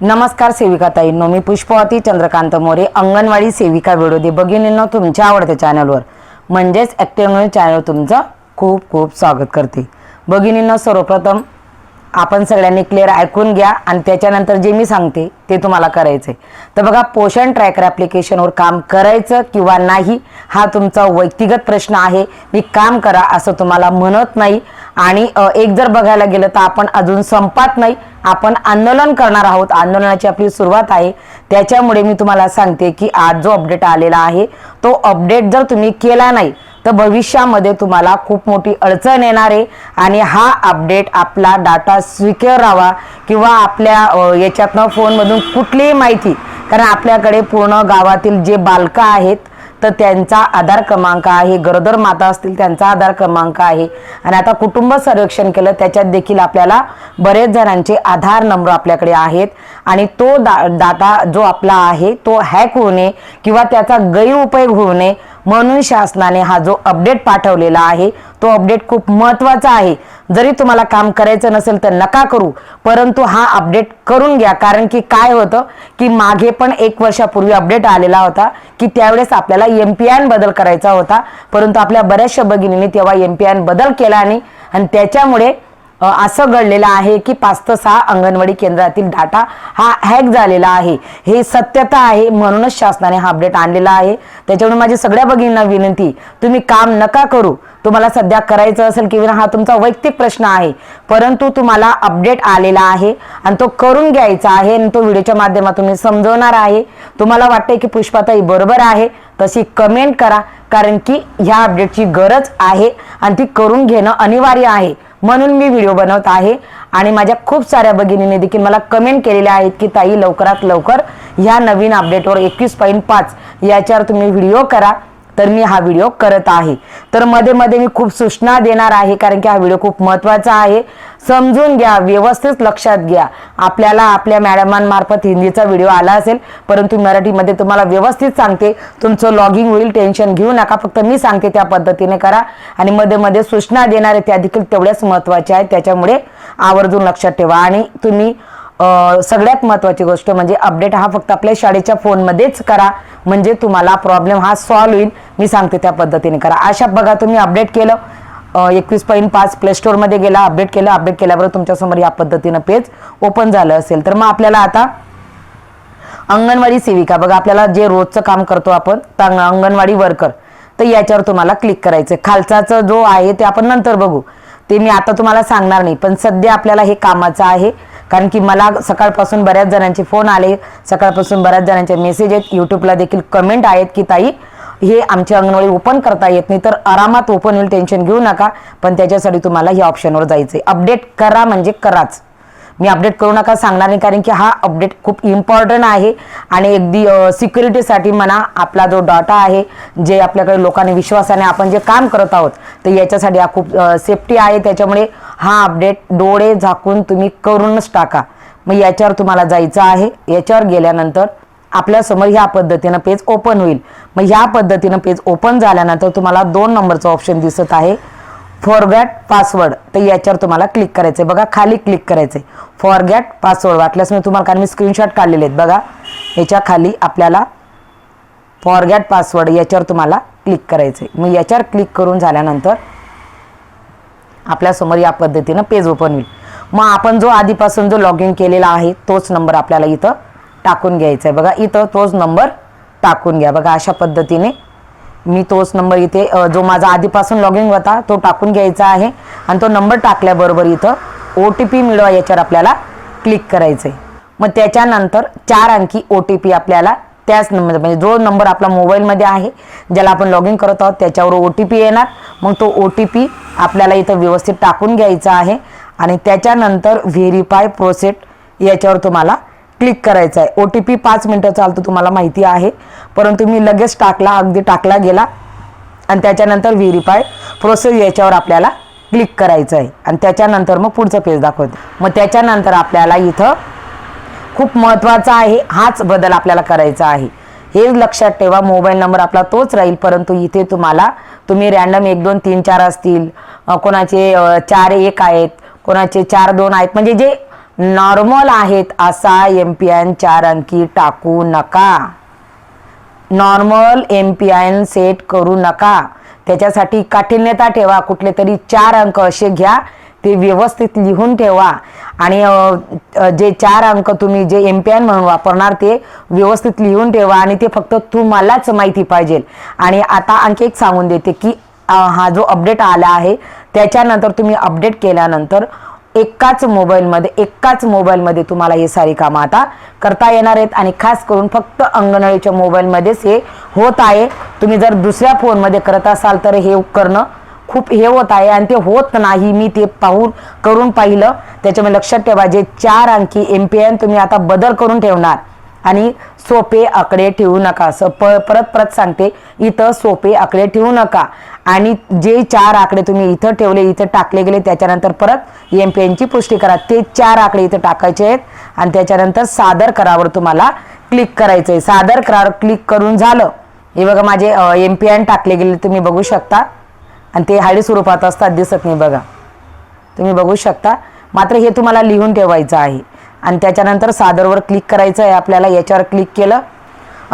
नमस्कार सेविका ताईंनो मी पुष्पवती चंद्रकांत मोरे अंगणवाडी सेविका व्हिडिओ भगिनींनो तुमच्या आवडत्या चॅनलवर. म्हणजेच ॲक्टिव्ह चॅनल तुमचं खूप खूप स्वागत करते. भगिनींनो सर्वप्रथम. आपण सगळ्यांनी क्लिअर ऐकून घ्या आणि त्याच्यानंतर जे मी सांगते ते तुम्हाला करायचं आहे तर बघा पोषण ट्रॅकर ॲप्लिकेशनवर काम करायचं किंवा नाही हा तुमचा व्यक्तिगत प्रश्न आहे. मी काम करा असं तुम्हाला म्हणत नाही. आणि एक जर बघायला गेलं तर आपण अजून संपात नाही. आपण आंदोलन करणार आहोत. आंदोलनाची आपली सुरुवात आहे. त्याच्यामुळे मी तुम्हाला सांगते की आज जो अपडेट आलेला आहे तो अपडेट जर तुम्ही केला नाही तर भविष्यामध्ये तुम्हाला खूप मोठी अडचण येणार आहे. आणि हा अपडेट आपला डाटा सिक्युअर राहावा किंवा आपल्या याच्यातनं फोनमधून कुठलीही माहिती कारण आपल्याकडे पूर्ण गावातील जे बालकं आहेत तर त्यांचा आधार क्रमांक आहे गरोदर माता असतील त्यांचा आधार क्रमांक आहे. आणि आता कुटुंब सर्वेक्षण केलं त्याच्यात देखील आपल्याला बरेच जणांचे आधार नंबर आपल्याकडे आहेत. आणि तो दा डाटा जो आपला आहे तो हॅक होऊ नये किंवा त्याचा गैरउपयोग होऊ नये म्हणून शासनाने हा जो अपडेट पाठवलेला आहे तो अपडेट खूप महत्त्वाचा आहे. जरी तुम्हाला काम करायचं नसेल तर नका करू परंतु हा अपडेट करून घ्या. कारण की काय होतं की मागे पण एक वर्षापूर्वी अपडेट आलेला होता की त्यावेळेस आपल्याला एम पी आय बदल करायचा होता. परंतु आपल्या बऱ्याचशा भगिनींनी तेव्हा एम पी आय बदल केला नाही. आणि त्याच्यामुळे असं घडलेलं आहे की पाच ते सहा अंगणवाडी केंद्रातील डाटा हा हॅक झालेला आहे. हे सत्यता आहे म्हणूनच शासनाने हा अपडेट आणलेला आहे. त्याच्यामुळे माझी सगळ्या भगिनींना विनंती तुम्ही काम नका करू. तुम्हाला सध्या करायचं असेल किंवा हा तुमचा वैयक्तिक प्रश्न आहे परंतु तुम्हाला अपडेट आलेला आहे आणि तो करून घ्यायचा आहे आणि तो व्हिडिओच्या माध्यमातून मी समजवणार आहे. तुम्हाला वाटतंय की पुष्पाताई बरोबर आहे तशी कमेंट करा कारण की ह्या अपडेटची गरज आहे आणि ती करून घेणं अनिवार्य आहे. म्हणून मी व्हिडिओ बनवत आहे. आणि माझ्या खूप साऱ्या भगिनींनी देखील मला कमेंट केलेल्या आहेत की ताई लवकरात लवकर ह्या नवीन अपडेटवर एकवीस पॉईंट पाच याच्यावर तुम्ही व्हिडिओ करा. तर मी हा व्हिडिओ करत आहे. तर मध्ये मध्ये मी खूप सूचना देणार आहे कारण की हा व्हिडिओ खूप महत्त्वाचा आहे. समजून घ्या व्यवस्थित लक्षात घ्या. आपल्याला आपल्या मॅडमांमार्फत हिंदीचा व्हिडिओ आला असेल परंतु मराठीमध्ये तुम्हाला व्यवस्थित सांगते. तुमचं लॉगिंग होईल टेन्शन घेऊ नका फक्त मी सांगते त्या पद्धतीने करा. आणि मध्ये मध्ये सूचना देणारे त्या देखील तेवढ्याच महत्त्वाच्या आहेत त्याच्यामुळे आवर्जून लक्षात ठेवा. आणि तुम्ही सगळ्यात महत्त्वाची गोष्ट म्हणजे अपडेट हा फक्त आपल्या शाळेच्या फोनमध्येच करा. म्हणजे तुम्हाला प्रॉब्लेम हा सॉल्व्ह होईल. मी सांगते त्या पद्धतीने करा. अशा बघा तुम्ही अपडेट केलं. एकवीस पॉईंट पाच प्ले स्टोअरमध्ये गेला अपडेट केलं. अपडेट केल्याबरोबर तुमच्यासमोर या पद्धतीनं पेज ओपन झालं असेल. तर मग आपल्याला आता अंगणवाडी सेविका बघा आपल्याला जे रोजचं काम करतो आपण अंगणवाडी वर्कर तर याच्यावर तुम्हाला क्लिक करायचं खालचाचं जो आहे ते आपण नंतर बघू. ते मी आता तुम्हाला सांगणार नाही पण सध्या आपल्याला हे कामाचं आहे. कारण की मला सकाळपासून बऱ्याच जणांचे फोन आले. सकाळपासून बऱ्याच जणांचे मेसेज आहेत. यूट्यूबला देखील कमेंट आहेत की ताई हे आमची अंगणवाडी ओपन करता येत नाही तर आरामात ओपन होईल टेन्शन घेऊ नका. पण त्याच्यासाठी तुम्हाला ह्या ऑप्शनवर जायचं आहे अपडेट करा म्हणजे कराच. मी अपडेट करू नका सांगणार नाही कारण की हा अपडेट खूप इम्पॉर्टंट आहे. आणि अगदी सिक्युरिटीसाठी म्हणा आपला जो डाटा आहे जे आपल्याकडे लोकांनी विश्वासाने आपण जे काम करत आहोत तर याच्यासाठी हा खूप सेफ्टी आहे. त्याच्यामुळे हा अपडेट डोळे झाकून तुम्ही करूनच टाका. मग याच्यावर तुम्हाला जायचं आहे. याच्यावर गेल्यानंतर आपल्यासमोर ह्या पद्धतीनं पेज ओपन होईल. मग ह्या पद्धतीनं पेज ओपन झाल्यानंतर तुम्हाला दोन नंबरचं ऑप्शन दिसत आहे. फॉरगॅट पासवर्ड तर याच्यावर तुम्हाला क्लिक करायचं आहे बघा खाली क्लिक करायचं आहे फॉरगॅट पासवर्ड वाटल्यास मी तुम्हाला कारण मी स्क्रीनशॉट काढलेले आहेत. बघा याच्या खाली आपल्याला फॉरगॅट पासवर्ड याच्यावर तुम्हाला क्लिक करायचं आहे मग याच्यावर क्लिक करून झाल्यानंतर आपल्यासमोर या पद्धतीनं पेज ओपन होईल. मग आपण जो आधीपासून जो लॉग इन केलेला आहे तोच नंबर आपल्याला इथं टाकून घ्यायचा आहे. बघा इथं तोच नंबर टाकून घ्या. बघा अशा पद्धतीने मी तोच नंबर इथे जो माझा आधीपासून लॉग इन होता तो टाकून घ्यायचा आहे. आणि तो नंबर टाकल्याबरोबर इथं ओ टी पी मिळवा याच्यावर आपल्याला क्लिक करायचं आहे मग त्याच्यानंतर चार अंकी ओ टी पी आपल्याला त्याच नंबर म्हणजे जो नंबर आपला मोबाईलमध्ये आहे ज्याला आपण लॉग इन करत आहोत त्याच्यावर ओ टी पी येणार. मग तो ओ टी पी आपल्याला इथं व्यवस्थित टाकून घ्यायचा आहे. आणि त्याच्यानंतर व्हेरीफाय प्रोसेट याच्यावर तुम्हाला क्लिक करायचं आहे. ओ टी पी पाच मिनटं चालतो तुम्हाला माहिती आहे. परंतु मी लगेच टाकला अगदी टाकला गेला. आणि त्याच्यानंतर व्हेरीफाय प्रोसेस याच्यावर आपल्याला क्लिक करायचं आहे. आणि त्याच्यानंतर मग पुढचं पेज दाखवते. मग त्याच्यानंतर आपल्याला इथं खूप महत्त्वाचा आहे हाच बदल आपल्याला करायचा आहे. हे लक्षात ठेवा मोबाईल नंबर आपला तोच राहील परंतु इथे तुम्हाला तुम्ही रॅन्डम एक दोन तीन चार असतील कोणाचे चार एक आहेत कोणाचे चार दोन आहेत म्हणजे जे नॉर्मल आहेत असा एम पी आय चार अंकी टाकू नका. Normal M P I N set करू नका. त्याच्यासाठी काठिण्यता ठेवा कुठले तरी चार अंक असे घ्या ते व्यवस्थित लिहून ठेवा. आणि जे चार अंक तुम्ही जे एम पी आय म्हणून वापरणार ते व्यवस्थित लिहून ठेवा आणि ते फक्त तुम्हालाच माहिती पाहिजे. आणि आता आणखी एक सांगून देते की हा जो अपडेट आला आहे त्याच्यानंतर तुम्ही अपडेट केल्यानंतर एकाच मोबाईलमध्ये एकाच मोबाईलमध्ये तुम्हाला हे सारी कामं आता करता येणार आहेत. आणि खास करून फक्त अंगणवाडीच्या मोबाईलमध्येच हे होत आहे. तुम्ही जर दुसऱ्या फोनमध्ये करत असाल तर हे करणं खूप हे होत आहे आणि ते होत नाही. मी ते पाहून करून पाहिलं. त्याच्यामुळे लक्षात ठेवा जे चार अंकी एम पी एन तुम्ही आता बदल करून ठेवणार. आणि सोपे आकडे ठेवू नका. असं प परत परत सांगते इथं सोपे आकडे ठेवू नका. आणि जे चार आकडे तुम्ही इथं ठेवले इथं टाकले गेले त्याच्यानंतर परत एम पी एनची पुष्टी करा. ते चार आकडे इथं टाकायचे आहेत आणि त्याच्यानंतर सादर करावर तुम्हाला क्लिक करायचं आहे. सादर करावर क्लिक करून झालं. हे बघा माझे एम पी एन टाकले गेले तुम्ही बघू शकता. आणि ते हाडी स्वरूपात असतात दिसत नाही बघा. तुम्ही बघू शकता. मात्र हे तुम्हाला लिहून ठेवायचं आहे. आणि त्याच्यानंतर सादरवर क्लिक करायचं आहे आपल्याला. याच्यावर क्लिक केलं.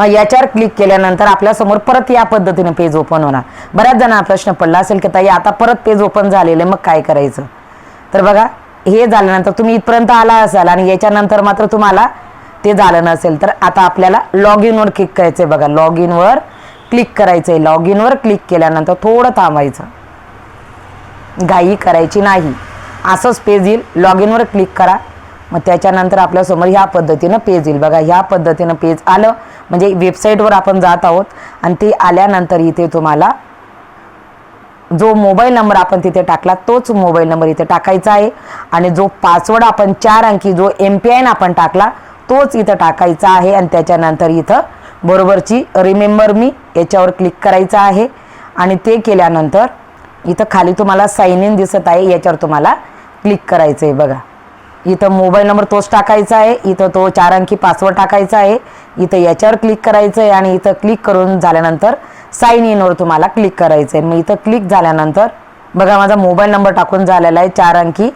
याच्यावर क्लिक केल्यानंतर आपल्यासमोर परत या पद्धतीने पेज ओपन होणार. बऱ्याच जणांना प्रश्न पडला असेल की ताई आता परत पेज ओपन झालेलं आहे. मग काय करायचं? तर बघा हे झाल्यानंतर तुम्ही इथपर्यंत आला असाल आणि याच्यानंतर मात्र तुम्हाला ते झालं नसेल तर आता आपल्याला लॉग इनवर क्लिक करायचं आहे बघा. लॉग इनवर क्लिक करायचं आहे लॉग इनवर क्लिक केल्यानंतर थोडं थांबायचं. घाई करायची नाही. असंच पेज येईल लॉग इनवर क्लिक करा. मग त्याच्यानंतर आपल्यासमोर ह्या पद्धतीनं पेज येईल. बघा ह्या पद्धतीनं पेज आलं म्हणजे वेबसाईटवर आपण जात आहोत आणि ते आल्यानंतर इथे तुम्हाला जो मोबाईल नंबर आपण तिथे टाकला तोच मोबाईल नंबर इथे टाकायचा आहे. आणि जो पासवर्ड आपण चार अंकी जो एम पी आयन आपण टाकला तोच इथं टाकायचा आहे. आणि त्याच्यानंतर इथं बरोबरची रिमेंबर मी याच्यावर क्लिक करायचं आहे. आणि ते केल्यानंतर इथं खाली तुम्हाला साइन इन दिसत आहे. याच्यावर तुम्हाला क्लिक करायचं आहे बघा. इथं मोबाईल नंबर तोच टाकायचा आहे. इथं तो चार अंकी पासवर्ड टाकायचा आहे. इथं याच्यावर क्लिक करायचं आहे आणि इथं क्लिक करून झाल्यानंतर साइन इनवर तुम्हाला क्लिक करायचं आहे मग इथं क्लिक झाल्यानंतर बघा माझा मोबाईल नंबर टाकून झालेला आहे. चार अंकी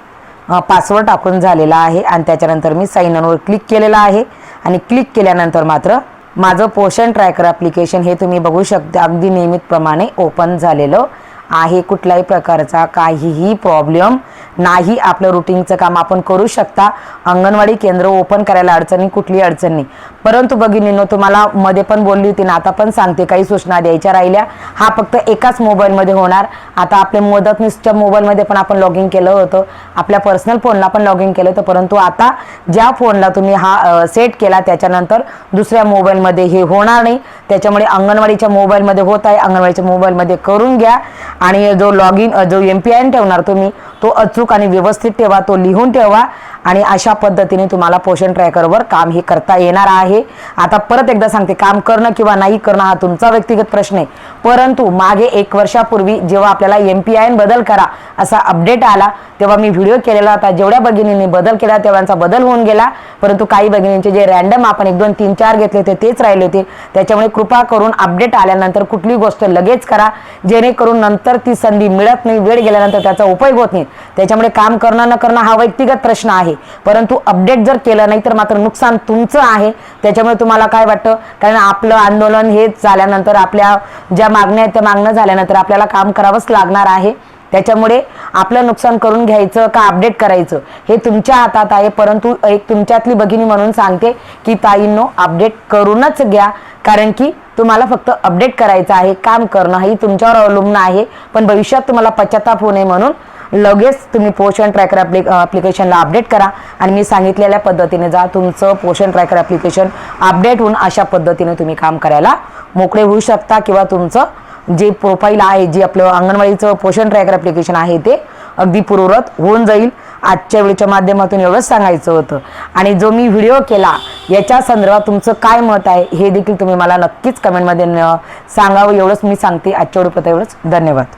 पासवर्ड टाकून झालेला आहे. आणि त्याच्यानंतर मी साइन इनवर क्लिक केलेला आहे. आणि क्लिक केल्यानंतर मात्र माझं पोषण ट्रॅकर ॲप्लिकेशन हे तुम्ही बघू शकता. अगदी नियमितप्रमाणे ओपन झालेलं. आहे कुठल्याही प्रकारचा काहीही प्रॉब्लेम नाही. आपलं रुटीनचं काम आपण करू शकता. अंगणवाडी केंद्र ओपन करायला अडचणी कुठली अडचण. नाही परंतु भगिनींनो तुम्हाला मध्ये पण बोलली होती ना आता पण सांगते काही सूचना द्यायच्या राहिल्या. हा फक्त एकाच मोबाईलमध्ये होणार. आता आपल्या मदतनीसच्या मोबाईलमध्ये पण आपण लॉग इन केलं होतं. आपल्या पर्सनल फोनला पण लॉग इन केलं होतं. परंतु आता ज्या फोनला तुम्ही हा सेट केला त्याच्यानंतर दुसऱ्या मोबाईलमध्ये हे होणार नाही. त्याच्यामुळे अंगणवाडीच्या मोबाईलमध्ये होत आहे. अंगणवाडीच्या मोबाईलमध्ये करून घ्या. आणि जो log in M P I N N ठेवणार तुम्ही तो अचूक आणि व्यवस्थित ठेवा तो लिहून ठेवा आणि अशा पद्धतीने तुम्हाला पोषण ट्रॅकरवर काम हे करता येणार आहे. आता परत एकदा सांगते काम करणं किंवा नाही करणं हा तुमचा व्यक्तिगत प्रश्न आहे. परंतु मागे एक वर्षापूर्वी जेव्हा आपल्याला एम पी आय एन बदल करा असा अपडेट आला तेव्हा मी व्हिडिओ केलेला होता. जेवढ्या भगिनींनी बदल केला तेव्हाचा बदल होऊन गेला. परंतु काही भगिनींचे जे रॅन्डम आपण एक दोन तीन चार घेतले होते तेच राहिले होते. त्याच्यामुळे कृपा करून अपडेट आल्यानंतर कुठली गोष्ट लगेच करा. जेणेकरून नंतर तर ती संधी मिळत नाही. वेळ गेल्यानंतर त्याचा उपयोग होत नाही. त्याच्यामुळे काम करणं न करणं हा व्यक्तिगत प्रश्न आहे. परंतु अपडेट जर केलं नाही तर मात्र नुकसान तुमचं आहे. त्याच्यामुळे तुम्हाला काय वाटतं? कारण आपलं आंदोलन हे झाल्यानंतर आपल्या ज्या मागण्या आहेत त्या मागण्या झाल्यानंतर आपल्याला काम करावंच लागणार आहे. त्याच्यामुळे आपलं नुकसान करून घ्यायचं का अपडेट करायचं हे तुमच्या हातात आहे. परंतु एक तुमच्यातली भगिनी म्हणून सांगते की ताईंनो अपडेट करूनच घ्या. कारण की तुम्हाला फक्त अपडेट करायचं आहे. काम करणं ही तुमच्यावर अवलंबून आहे. पण भविष्यात तुम्हाला पश्चाताप होऊ नये म्हणून लगेच तुम्ही पोषण ट्रॅकर ॲप्लिक ॲप्लिकेशनला अपडेट करा. आणि मी सांगितलेल्या पद्धतीने जा. तुमचं पोषण ट्रॅकर ॲप्लिकेशन अपडेट होऊन अशा पद्धतीने तुम्ही काम करायला मोकळे होऊ शकता किंवा तुमचं जे प्रोफाईल आहे जे आपलं अंगणवाडीचं पोषण ट्रॅकर ॲप्लिकेशन आहे ते अगदी पूर्वरत होऊन जाईल. आजच्या वेळेच्या माध्यमातून एवढंच सांगायचं होतं. आणि जो मी व्हिडिओ केला याच्या संदर्भात तुमचं काय मत आहे हे देखील तुम्ही मला नक्कीच कमेंटमध्ये न- सांगावं. एवढंच मी सांगते. आजच्या वेळेपर्यंत एवढंच धन्यवाद.